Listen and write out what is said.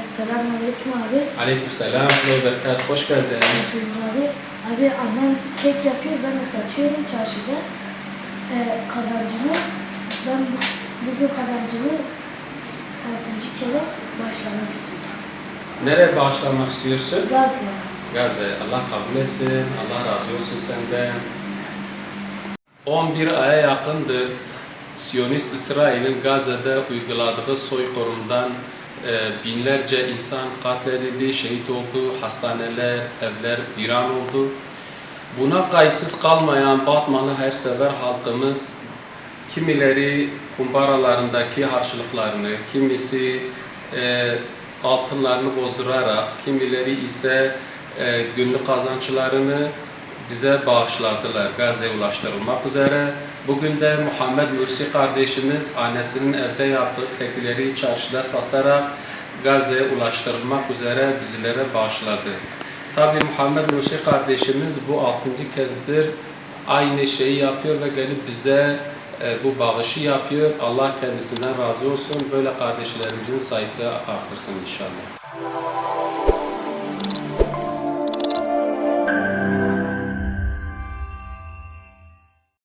Esselamu Aleyküm abi. Berekat. Hoş geldin. Hoş bulduk abi. Abi annem kek yapıyor, ben de satıyorum çarşıda. Ee, kazancımı, ben bu- bugün kazancımı altıncı kere başlamak istiyorum. Nereye bağışlamak istiyorsun? Gazze. Gazze. Allah kabul etsin. Allah razı olsun senden. 11 aya yakındır Siyonist İsrail'in Gazze'de uyguladığı soykırımdan e, binlerce insan katledildi, şehit oldu, hastaneler, evler viran oldu. Buna kayıtsız kalmayan Batmanlı hersever halkımız kimileri kumbaralarındaki harçlıklarını, kimisi e, altınlarını bozdurarak, kimileri ise e, günlük kazançlarını bize bağışladılar Gazze'ye ulaştırılmak üzere. Bugün de Muhammed Mursi kardeşimiz annesinin evde yaptığı kekleri çarşıda satarak Gazze'ye ulaştırılmak üzere bizlere bağışladı. Tabi Muhammed Mursi kardeşimiz bu altıncı kezdir aynı şeyi yapıyor ve gelip bize bu bağışı yapıyor. Allah kendisinden razı olsun. Böyle kardeşlerimizin sayısı arttırsın inşallah.